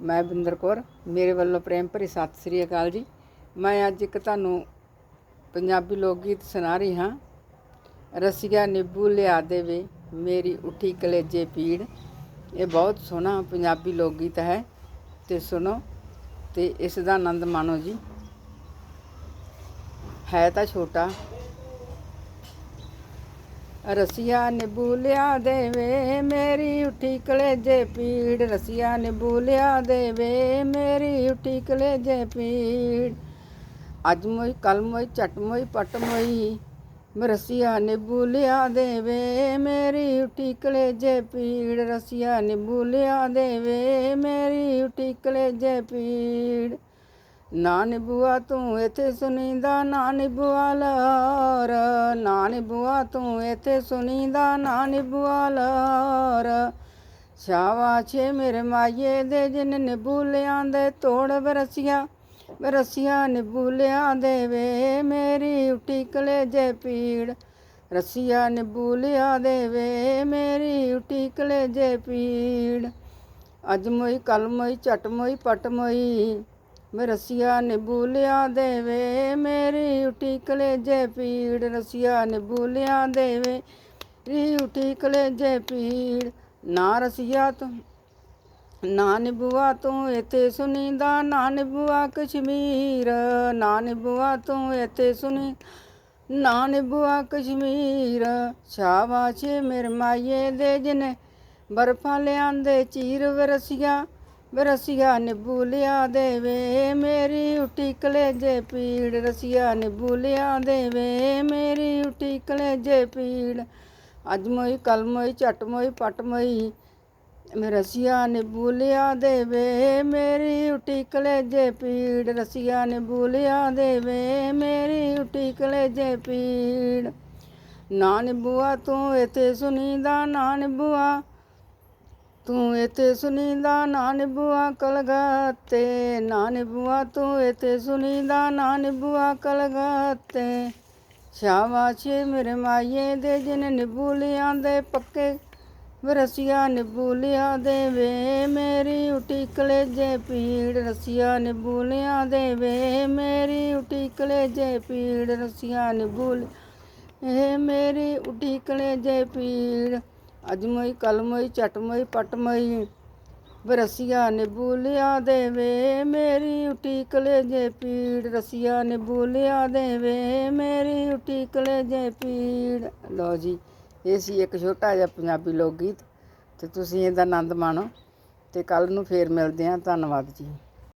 ਮੈਂ ਬਿੰਦਰ ਕੌਰ, ਮੇਰੇ ਵੱਲੋਂ ਪ੍ਰੇਮ ਭਰੀ ਸਤਿ ਸ੍ਰੀ ਅਕਾਲ ਜੀ। ਮੈਂ ਅੱਜ ਇੱਕ ਤੁਹਾਨੂੰ ਪੰਜਾਬੀ ਲੋਕ ਗੀਤ ਸੁਣਾ ਰਹੀ ਹਾਂ। ਰਸੀਆ ਨਿੱਬੂ ਲਿਆ ਦੇਵੇ, ਮੇਰੀ ਉੱਠੀ ਕਲੇਜੇ ਪੀੜ। ਇਹ ਬਹੁਤ ਸੋਹਣਾ ਪੰਜਾਬੀ ਲੋਕ ਗੀਤ ਹੈ ਤੇ ਸੁਣੋ ਤੇ ਇਸ ਦਾ ਆਨੰਦ ਮਾਣੋ ਜੀ। ਹੈ ਤਾਂ ਛੋਟਾ ਰਸੀਆ ਨਿੱਬੂ ਲਿਆ ਦੇਵੇ, ਮੇਰੀ ਉੱਠੀ ਕਲੇਜੇ ਪੀੜ। ਰਸੀਆ ਨਿੱਬੂ ਲਿਆ ਦੇਵੇ, ਮੇਰੀ ਉੱਠੀ ਕਲੇਜੇ ਪੀੜ। ਅੱਜ ਮੋਈ ਕੱਲ ਮੋਈ, ਝਟ ਮੋਈ, ਪਟ ਮੋਈ, ਰਸੀਆ ਨਿੱਬੂ ਲਿਆ ਦੇਵੇ, ਮੇਰੀ ਉੱਠੀ ਕਲੇਜੇ ਪੀੜ। ਰਸੀਆ ਨਿੱਬੂ ਲਿਆ ਦੇਵੇ, ਮੇਰੀ ਉੱਠੀ ਕਲੇਜੇ ਪੀੜ। ਨਾ ਨਿਬੂਆ ਤੂੰ ਇੱਥੇ ਸੁਣੀਂਦਾ, ਨਾ ਨਿਬੂਆ ਲਾਰ। ਨਾ ਨਿਬੂਆ ਤੂੰ ਇੱਥੇ ਸੁਣੀਂਦਾ, ਨਾ ਨਿਬੂਆ ਲਾਰ। ਸ਼ਾਬਾਸ਼ੇ ਮੇਰੇ ਮਾਈਏ ਦੇ, ਜਿਨ ਨਿਬੂ ਲਿਆਂਦੇ ਤੋੜ ਬਰਸੀਆਂ ਬਰਸੀਆਂ ਨਿਬੂ ਲਿਆਂਦੇ ਵੇ। ਮੇਰੀ ਉੱਟੀ ਕਲੇਜੇ ਪੀੜ, ਰਸੀਆ ਨਿਬੂ ਲਿਆ ਦੇਵੇ ਮੇਰੀ ਉੱਟੀ ਕਲੇਜੇ ਪੀੜ। ਅੱਜ ਮੋਈ ਕੱਲ ਮੋਈ ਝਟ ਮੋਈ ਪਟ ਮੋਈ ਮੈਂ ਰਸੀਆ ਨਿਬੂ ਲਿਆ ਦੇਵੇ, ਮੇਰੀ ਉਠੀ ਕਲੇਜੇ ਪੀੜ, ਰਸੀਆ ਨਿਬੂ ਲਿਆ ਦੇਵੇ ਰੀ ਉਠੀ ਕਲੇਜੇ ਪੀੜ। ਨਾ ਰਸੀਆ ਤੂੰ, ਨਾ ਨਿਬੂਆ ਤੂੰ ਇੱਥੇ ਸੁਨੀਦਾ ਨਾ ਨਿਬੂਆ ਕਸ਼ਮੀਰ। ਨਾ ਨਿਬੂਆ ਤੂੰ ਇੱਥੇ ਸੁਣੀ, ਨਾ ਨਿਬੂਆ ਕਸ਼ਮੀਰ। ਸ਼ਾਬਾਸ਼ੇ ਮੇਰੇ ਮਾਈਏ ਦੇ ਜਨੇ ਬਰਫਾਂ ਲਿਆਂਦੇ ਚੀਰ ਵਰਸੀਆਂ ਰਸੀਆ ਨਿਬੂ ਲਿਆ ਦੇਵੇ, ਮੇਰੀ ਉਟੀ ਕਲੇਜੇ ਪੀੜ। ਰਸੀਆ ਨਿਬੂ ਲਿਆ ਦੇਵੇ, ਮੇਰੀ ਉਟੀ ਕਲੇਜੇ ਪੀੜ। ਅੱਜ ਮੋਈ, ਕੱਲ ਮੋਈ, ਝਟ ਮੋਈ, ਪਟ ਮੋਈ। ਮੇ ਰਸੀਆ ਨਿਬੂ ਲਿਆ ਦੇਵੇ, ਮੇਰੀ ਉਟੀ ਕਲੇਜੇ ਪੀੜ। ਰਸੀਆ ਨਿਬੂ ਲਿਆ ਦੇਵੇ, ਮੇਰੀ ਉਟੀ ਕਲੇਜੇ ਪੀੜ। ਨਾ ਨਿਬੂਆ ਤੂੰ ਇੱਥੇ ਸੁਣੀਂਦਾ, ਨਾ ਨਿਬੂਆ ਤੂੰ ਇਤੇ ਸੁਣੀਂਦਾ ਨਾ ਨਿਬੂਆ ਕਲਗਾਤੇ, ਨਾ ਨਿਬੂਆ ਤੂੰ ਇਤੇ ਸੁਣੀਂਦਾ ਨਾ ਨਿਬੂਆ ਕਲਗਾਤੇ। ਸ਼ਾਬਾਸ਼ੇ ਮੇਰੇ ਮਾਈਏ ਦੇ, ਜਿਨ ਨਿਬੂ ਲਿਆਂਦੇ ਪੱਕੇ, ਰਸੀਆ ਨਿਬੂ ਲਿਆ ਦੇਵੇ ਮੇਰੀ ਉਟੀ ਕਲੇਜੇ ਪੀੜ ਰਸੀਆ ਨਿਬੂ ਲਿਆ ਦੇਵੇ ਮੇਰੀ ਉਟੀ ਕਲੇਜੇ ਪੀੜ ਰਸੀਆ ਨਿਬੂ ਇਹ ਮੇਰੀ ਉਟੀ ਕਲੇਜੇ ਪੀੜ ਅਜਮੋਈ, ਕਲਮੋਈ ਕੱਲ ਪਟਮੋਈ। ਝਟ ਮੋਈ ਪਟ ਲਿਆ ਦੇਵੇ, ਮੇਰੀ ਉਟੀ ਕਲੇਜੇ ਪੀੜ। ਰਸੀਆ ਨਿਬੂ ਲਿਆ ਦੇਵੇ, ਮੇਰੀ ਉਟੀ ਕਲੇਜੇ ਪੀੜ। ਲਓ ਜੀ, ਇਹ ਸੀ ਇੱਕ ਛੋਟਾ ਜਿਹਾ ਪੰਜਾਬੀ ਲੋਕ ਗੀਤ ਤੇ ਤੁਸੀਂ ਇਹਦਾ ਆਨੰਦ ਮਾਣੋ ਤੇ ਕੱਲ ਨੂੰ ਫੇਰ ਮਿਲਦੇ ਹਾਂ। ਧੰਨਵਾਦ ਜੀ।